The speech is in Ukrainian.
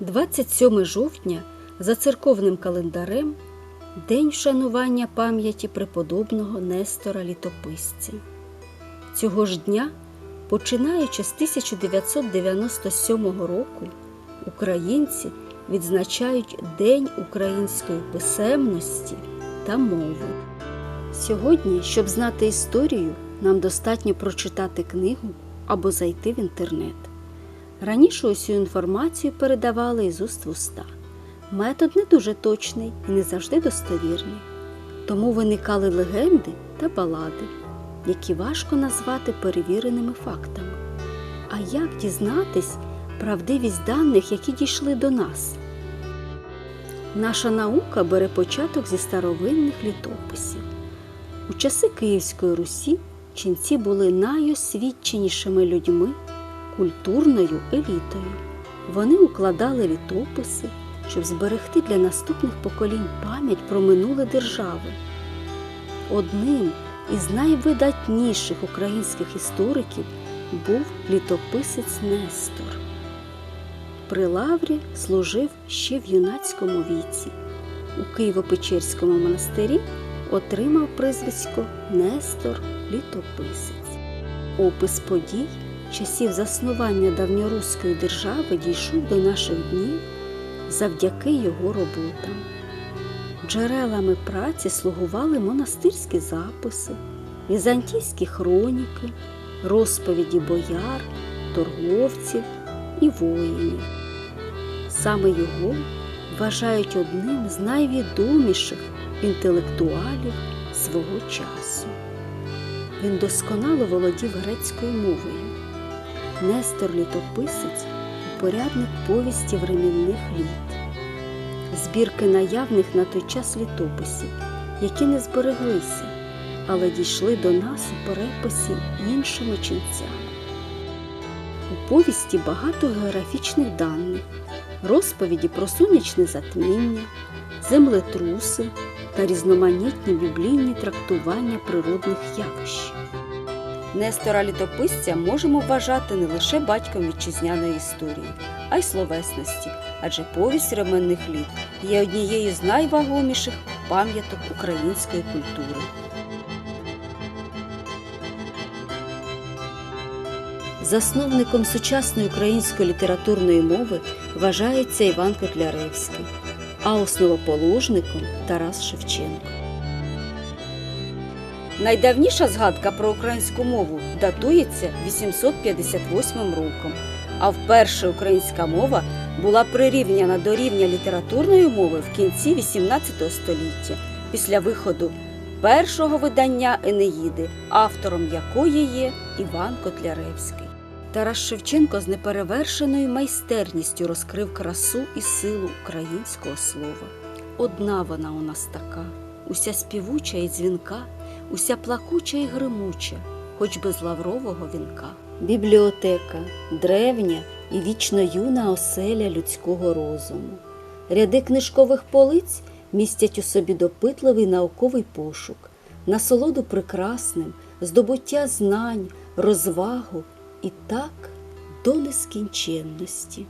27 жовтня за церковним календарем День вшанування пам'яті преподобного Нестора Літописця. Цього ж дня, починаючи з 1997 року, українці відзначають День української писемності та мови. Сьогодні, щоб знати історію, нам достатньо прочитати книгу або зайти в інтернет. Раніше усю інформацію передавали із уст в уста. Метод не дуже точний і не завжди достовірний. Тому виникали легенди та балади, які важко назвати перевіреними фактами. А як дізнатись правдивість даних, які дійшли до нас? Наша наука бере початок зі старовинних літописів. У часи Київської Русі ченці були найосвідченішими людьми, культурною елітою. Вони укладали літописи, щоб зберегти для наступних поколінь пам'ять про минуле держави. Одним із найвидатніших українських істориків був літописець Нестор. При лаврі служив ще в юнацькому віці. У Києво-Печерському монастирі отримав прізвисько Нестор Літописець. Опис подій часів заснування давньоруської держави дійшов до наших днів завдяки його роботам. Джерелами праці слугували монастирські записи, візантійські хроніки, розповіді бояр, торговців і воїнів. Саме його вважають одним з найвідоміших інтелектуалів свого часу. Він досконало володів грецькою мовою. Нестор літописець упорядник повісті времінних літ, збірки наявних на той час літописів, які не збереглися, але дійшли до нас у переписі іншими ченцями. У повісті багато географічних даних, розповіді про сонячне затміння, землетруси та різноманітні біблійні трактування природних явищ. Нестора літописця можемо вважати не лише батьком вітчизняної історії, а й словесності, адже повість ременних літ є однією з найвагоміших пам'яток української культури. Засновником сучасної української літературної мови вважається Іван Котляревський, а основоположником Тарас Шевченко. Найдавніша згадка про українську мову датується 858 роком, а вперше українська мова була прирівняна до рівня літературної мови в кінці 18 століття після виходу першого видання Енеїди, автором якої є Іван Котляревський. Тарас Шевченко з неперевершеною майстерністю розкрив красу і силу українського слова. Одна вона у нас така, уся співуча і дзвінка, уся плакуча і гримуча, хоч без лаврового вінка. Бібліотека древня і вічно юна оселя людського розуму. Ряди книжкових полиць містять у собі допитливий науковий пошук, насолоду прекрасним, здобуття знань, розвагу і так до нескінченності.